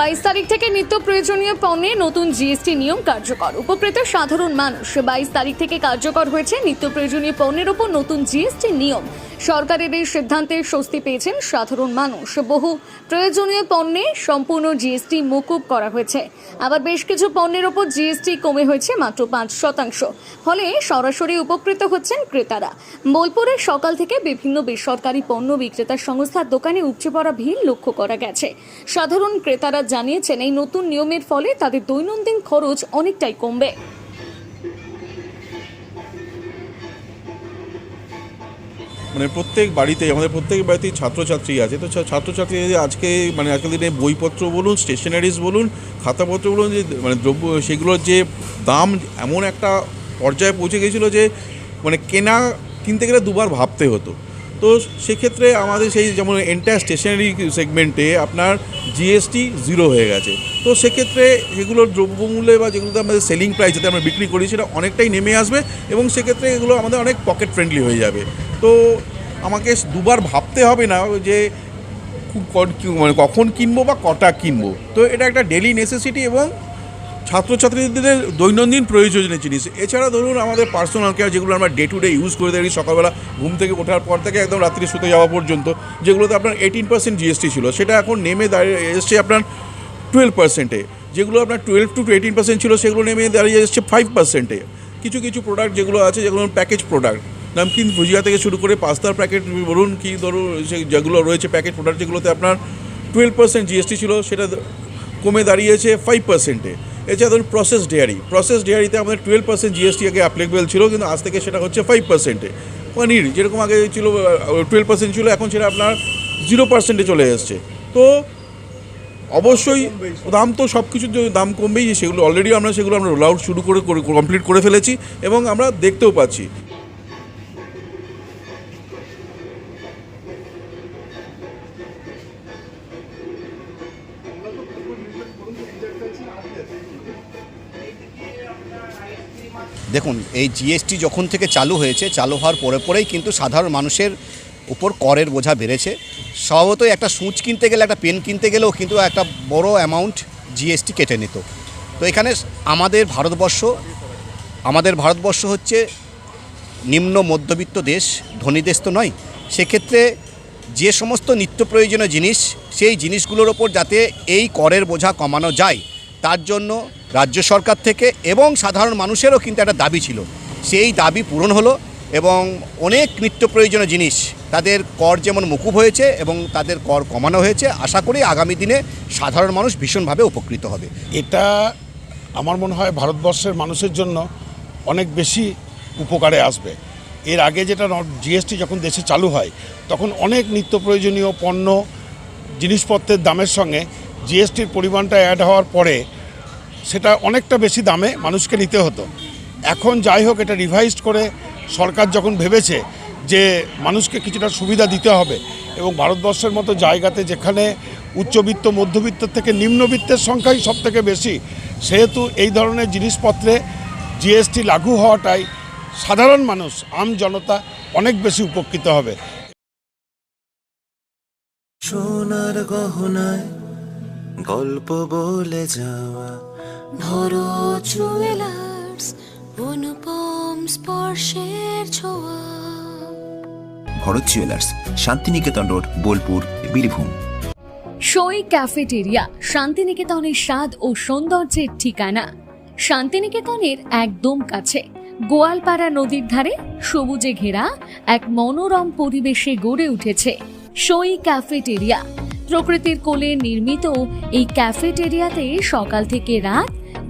বাইশ তারিখ থেকে নিত্য প্রয়োজনীয় পণ্যে নতুন জিএসটি নিয়ম কার্যকর। উপকৃত সাধারণ মানুষ। বাইশ তারিখ থেকে কার্যকর হয়েছে নিত্য প্রয়োজনীয় পণ্যের ওপর নতুন জিএসটি নিয়ম। সরকারের এই সিদ্ধান্তে স্বস্তি পেয়েছেন সাধারণ মানুষ। বহু প্রয়োজনীয় পণ্যে সম্পূর্ণ জিএসটি মকুব করা হয়েছে। আবার বেশ কিছু পণ্যের ওপর জিএসটি কমে হয়েছে মাত্র পাঁচ শতাংশ। ফলে সরাসরি উপকৃত হচ্ছেন ক্রেতারা। বোলপুরের সকাল থেকে বিভিন্ন বেসরকারি পণ্য বিক্রেতা সংস্থার দোকানে উপচে পড়া ভিড় লক্ষ্য করা গেছে। সাধারণ ক্রেতারা জানিয়েছেন, এই নতুন নিয়মের ফলে তাদের দৈনন্দিন খরচ অনেকটাই কমবে। মানে প্রত্যেক বাড়িতে, আমাদের প্রত্যেক বাড়িতেই ছাত্রছাত্রী আছে। তো ছাত্রছাত্রী আজকে মানে আজকের দিনে বইপত্র বলুন স্টেশনারিজ বলুন, খাতাপত্র বলুন, যে মানে দ্রব্য, সেগুলোর যে দাম এমন একটা পর্যায়ে পৌঁছে গেছিল যে মানে কেনা কিনতে গেলে দুবার ভাবতে হতো। তো সেক্ষেত্রে আমাদের সেই যেমন এন্টায়ার স্টেশনারি সেগমেন্টে আপনার জিএসটি জিরো হয়ে গেছে। তো সেক্ষেত্রে সেগুলোর দ্রব্যমূল্যে বা যেগুলোতে আমাদের সেলিং প্রাইস যেটা আমরা বিক্রি করি, সেটা অনেকটাই নেমে আসবে এবং সেক্ষেত্রে এগুলো আমাদের অনেক পকেট ফ্রেন্ডলি হয়ে যাবে। তো আমাকে দুবার ভাবতে হবে না যে মানে কখন কিনবো বা কটা কিনবো। তো এটা একটা ডেলি নেসেসিটি এবং ছাত্রছাত্রীদের দৈনন্দিন প্রয়োজনীয় জিনিস। এছাড়া ধরুন আমাদের পার্সোনাল কেয়ার যেগুলো আমরা ডে টু ডে ইউজ করে থাকি, সকালবেলা ঘুম থেকে ওঠার পর থেকে একদম রাত্রি শুতে যাওয়া পর্যন্ত, যেগুলোতে আপনার এইটিন পার্সেন্ট জিএসটি ছিল, সেটা এখন নেমে দাঁড়িয়ে এসছে আপনার টুয়েলভ পার্সেন্টে যেগুলো আপনার টুয়েলভ টু এইটিন পার্সেন্ট ছিল, সেগুলো নেমে দাঁড়িয়ে এসছে ফাইভ পার্সেন্টে কিছু কিছু প্রোডাক্ট যেগুলো আছে, যেগুলো প্যাকেজ প্রোডাক্ট নামকিন ভুজিয়া থেকে শুরু করে পাস্তার প্যাকেট, বলুন কি ধরুন যেগুলো রয়েছে প্যাকেট প্রোডাক্ট যেগুলোতে আপনার টুয়েলভ পার্সেন্ট জিএসটি ছিল, সেটা কমে দাঁড়িয়েছে ফাইভ পার্সেন্টে এছাড়া ধরুন প্রসেস ডেয়ারি প্রসেস ডেয়ারিতে আমাদের টুয়েলভ পার্সেন্ট জিএসটি আগে অ্যাপ্লিকেবল ছিল, কিন্তু আজ থেকে সেটা হচ্ছে ফাইভ পার্সেন্টে পনির, যেরকম আগে ছিল টুয়েলভ পার্সেন্ট ছিল, এখন সেটা আপনার জিরো পার্সেন্টে চলে এসছে। তো অবশ্যই দাম তো সব কিছুর দাম কমবেই, সেগুলো অলরেডি আমরা সেগুলো আমরা রোল আউট শুরু করে কমপ্লিট করে ফেলেছি এবং আমরা দেখতেও পাচ্ছি। দেখুন, এই জিএসটি যখন থেকে চালু হয়েছে, চালু হওয়ার পরে পরেই কিন্তু সাধারণ মানুষের উপর করের বোঝা বেড়েছে। স্বভাবতই একটা সূচ কিনতে গেলে, একটা পেন কিনতে গেলেও কিন্তু একটা বড় অ্যামাউন্ট জিএসটি কেটে নিত। তো এখানে আমাদের ভারতবর্ষ আমাদের ভারতবর্ষ হচ্ছে নিম্ন মধ্যবিত্ত দেশ, ধনী দেশ তো নয়। সেক্ষেত্রে যে সমস্ত নিত্য প্রয়োজনীয় জিনিস, সেই জিনিসগুলোর ওপর যাতে এই করের বোঝা কমানো যায়, তার জন্য রাজ্য সরকার থেকে এবং সাধারণ মানুষেরও কিন্তু একটা দাবি ছিল। সেই দাবি পূরণ হলো এবং অনেক নিত্য প্রয়োজনীয় জিনিস তাদের কর যেমন মুকুব হয়েছে এবং তাদের কর কমানো হয়েছে, আশা করি আগামী দিনে সাধারণ মানুষ ভীষণভাবে উপকৃত হবে। এটা আমার মনে হয় ভারতবর্ষের মানুষের জন্য অনেক বেশি উপকারে আসবে। এর আগে যেটা জিএসটি যখন দেশে চালু হয়, তখন অনেক নিত্য প্রয়োজনীয় পণ্য, জিনিসপত্রের দামের সঙ্গে জিএসটির পরিমাণটা অ্যাড হওয়ার পরে সেটা অনেকটা বেশি দামে মানুষকে নিতে হতো। এখন যাই হোক এটা রিভাইজড করে সরকার যখন ভেবেছে যে মানুষকে কিছুটা সুবিধা দিতে হবে এবং ভারতবর্ষের মতো জায়গাতে যেখানে উচ্চবিত্ত, মধ্যবিত্ত থেকে নিম্নবিত্তের সংখ্যাই সব থেকে বেশি, সেহেতু এই ধরনের জিনিসপত্রে জিএসটি লাগু হওয়াটাই সাধারণ মানুষ, আম জনতা অনেক বেশি উপকৃত হবে। সোনার গহনায় গল্প বলে যাওয়া ধরো জুয়েলার্স অনুপম স্পর্শের ছোঁয়া। Bharat jewellers Santiniketan road Bolpur Birbhum. Soi cafeteria শান্তিনিকেতনের স্বাদ ও সৌন্দর্যের ঠিকানা। শান্তিনিকেতনের একদম কাছে গোয়ালপাড়া নদীর ধারে সবুজে ঘেরা এক মনোরম পরিবেশে গড়ে উঠেছে সই ক্যাফেটেরিয়া প্রকৃতির কোলে নির্মিত এই ক্যাফেটেরিয়াতে সকাল থেকে রাত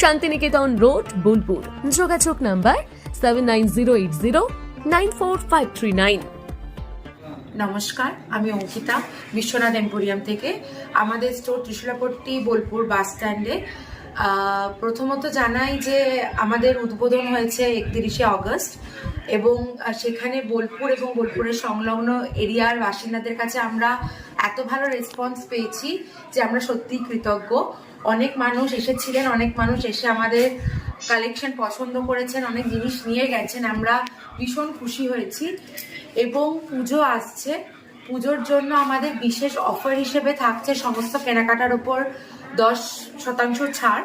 শান্তিনিকেতন রোড, বোলপুর। যোগাযোগ number seven nine zero eight zero nine four five three nine নমস্কার, আমি অঙ্কিতা, বিশ্বনাথ এম্পোরিয়াম থেকে। আমাদের স্টোর ত্রিশুলাপট্টি, বোলপুর বাস স্ট্যান্ডে। প্রথমত জানাই যে আমাদের উদ্বোধন হয়েছে একত্রিশে অগস্ট এবং সেখানে বোলপুর এবং বোলপুরের সংলগ্ন এরিয়ার বাসিন্দাদের কাছে আমরা এত ভালো রেসপন্স পেয়েছি যে আমরা সত্যিই কৃতজ্ঞ। অনেক মানুষ এসেছিলেন, অনেক মানুষ এসে আমাদের কালেকশন পছন্দ করেছেন, অনেক জিনিস নিয়ে গেছেন, আমরা ভীষণ খুশি হয়েছি। এবং পুজো আসছে, পুজোর জন্য আমাদের বিশেষ অফার হিসেবে থাকছে সমস্ত কেনাকাটার ওপর দশ শতাংশ ছাড়।